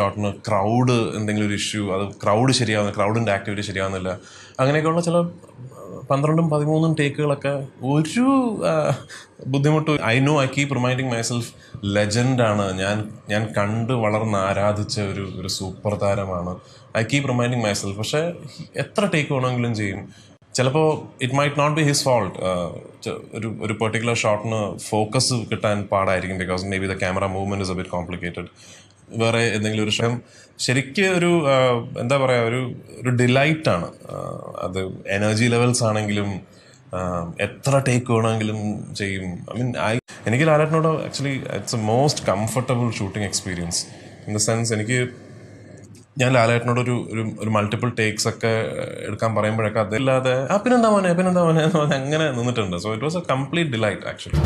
ഷോട്ടിന് crowd എന്തെങ്കിലും ഒരു issue അത് ക്രൗഡ് ശരിയാവുന്ന ക്രൗഡിന്റെ ആക്ടിവിറ്റി ശരിയാവുന്നില്ല. അങ്ങനെയൊക്കെയുള്ള ചില പന്ത്രണ്ടും പതിമൂന്നും ടേക്കുകളൊക്കെ ഒരു ബുദ്ധിമുട്ട് I know I keep reminding myself ലെജൻഡാണ് ഞാൻ ഞാൻ കണ്ട് വളർന്ന് ആരാധിച്ച ഒരു ഒരു സൂപ്പർ താരമാണ്. ഐ കീപ് റിമൈൻഡിങ് മൈസെൽഫ് പക്ഷേ എത്ര ടേക്ക് വേണമെങ്കിലും ചെയ്യും. ചിലപ്പോൾ it might not be his fault ഒരു ഒരു പെർട്ടിക്കുലർ ഷോട്ടിന് ഫോക്കസ് കിട്ടാൻ പാടായിരിക്കും because may be the camera movement is a bit complicated വേറെ എന്തെങ്കിലും ഒരു ഷം ശരിക്ക് ഒരു എന്താ പറയുക ഒരു ഒരു ഡിലൈറ്റ് ആണ്. അത് എനർജി ലെവൽസ് ആണെങ്കിലും എത്ര ടേക്ക് വേണമെങ്കിലും ചെയ്യും. ഐ മീൻ ഐ എനിക്ക് ലാലേട്ടനോട് actually it's a most comfortable shooting experience in the sense എനിക്ക് ഞാൻ ലാലേട്ടനോട് ഒരു ഒരു ഒരു മൾട്ടിപ്പിൾ ടേക്സ് ഒക്കെ എടുക്കാൻ പറയുമ്പോഴൊക്കെ അതില്ലാതെ ആ പിന്നെന്താ മോനെ പിന്നെന്താ മോനെ എന്ന് പറഞ്ഞ് അങ്ങനെ നിന്നിട്ടുണ്ട്. So it was a complete delight actually